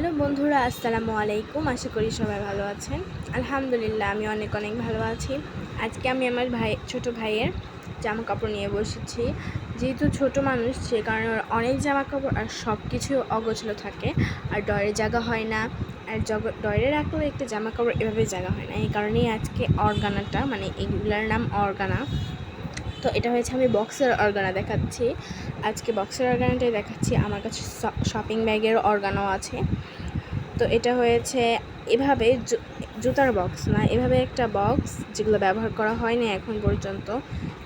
Hello বন্ধুরা, আসসালামু আলাইকুম। আশা করি সবাই ভালো আছেন। আলহামদুলিল্লাহ, আমি অনেক অনেক ভালো আছি। আজকে আমি আমার ভাই, ছোট ভাইয়ের জামা কাপড় নিয়ে বসেছি। যেহেতু ছোট মানুষ, সে কারণে ওর অনেক জামা কাপড় আর সব কিছু অগোছলো থাকে। আর ডয়ের জায়গা হয় না। আর জগ, ডয়ের রাখলেও একটা জামা কাপড় এভাবে জায়গা হয় না। এই কারণেই আজকে অর্গানাটা মানে এগুলার নাম অর্গানা। তো এটা হয়েছে আমি বক্সের অর্গানা দেখাচ্ছি। আজকে বক্সের অর্গানাটাই দেখাচ্ছি। আমার কাছে শপিং ব্যাগের অর্গানাও আছে। তো এটা হয়েছে এভাবে জুতার বক্স না, এভাবে একটা বক্স যেগুলো ব্যবহার করা হয়নি এখন পর্যন্ত।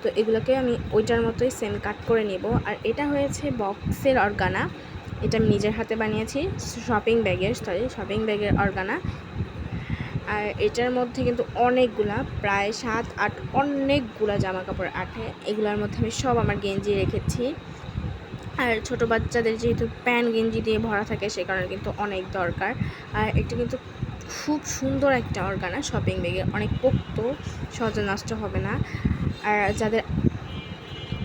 তো এগুলোকে আমি ওইটার মতোই সেম কাট করে নেব। আর এটা হয়েছে বক্সের অর্গানা। এটা আমি নিজের হাতে বানিয়েছি শপিং ব্যাগের সরি শপিং ব্যাগের অর্গানা। আর এটার মধ্যে কিন্তু অনেকগুলা, প্রায় সাত, আট অনেকগুলা জামা কাপড় আঠে এগুলোর মধ্যে আমি সব আমার গেঞ্জি রেখেছি। আর ছোট বাচ্চাদের যেহেতু প্যান্ট, গেঞ্জি দিয়ে ভরা থাকে, সে কারণে কিন্তু অনেক দরকার। আর এটা কিন্তু খুব সুন্দর একটা অর্গানা শপিং ব্যাগে অনেক পোক্ত সহজে নষ্ট হবে না। আর যাদের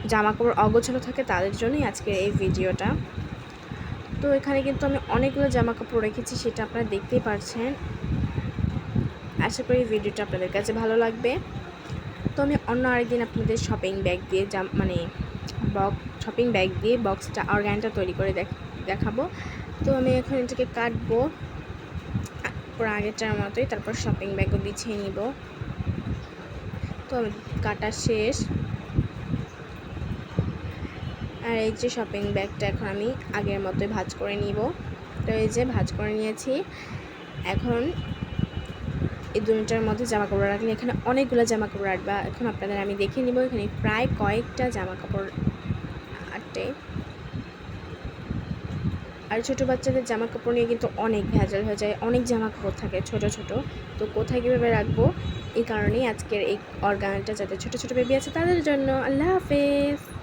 জামা কাপড় অগোছালো থাকে, তাদের জন্যই আজকে এই ভিডিওটা। তো এখানে কিন্তু আমি অনেকগুলো জামা কাপড় রেখেছি, সেটা আপনারা দেখতেই পারছেন। আশা করি ভিডিওটা আপনাদের কাছে ভালো লাগবে। তো আমি অন্য আরেকদিন আপনাদের শপিং ব্যাগ দিয়ে যা মানে বক্স শপিং ব্যাগ দিয়ে বক্সটা অর্গ্যানটা তৈরি করে দেখ, দেখাবো। তো আমি এখন এটাকে কাটবো। পুরো আগেরটার মতোই তারপর শপিং ব্যাগও বিছিয়ে নিব। তো কাটা শেষ। আর এই যে শপিং ব্যাগটা এখন আমি আগের মতোই ভাজ করে নিব। তো এই যে ভাজ করে নিয়েছি। এখন এই দুটার মধ্যে জামা কাপড় রাখলে এখানে অনেকগুলো জামা কাপড় রাখবা। এখন আপনাদের আমি দেখে নিব, এখানে প্রায় কয়েকটা জামা কাপড় আটে। আর ছোটো বাচ্চাদের জামা কাপড় নিয়ে কিন্তু অনেক ভেজাল হয়ে যায়, অনেক জামা কাপড় থাকে ছোট ছোট। তো কোথায় কীভাবে রাখব? এই কারণেই আজকের এই অর্গানটা যাদের ছোটো ছোটো বেবি আছে তাদের জন্য। আল্লাহ হাফেজ।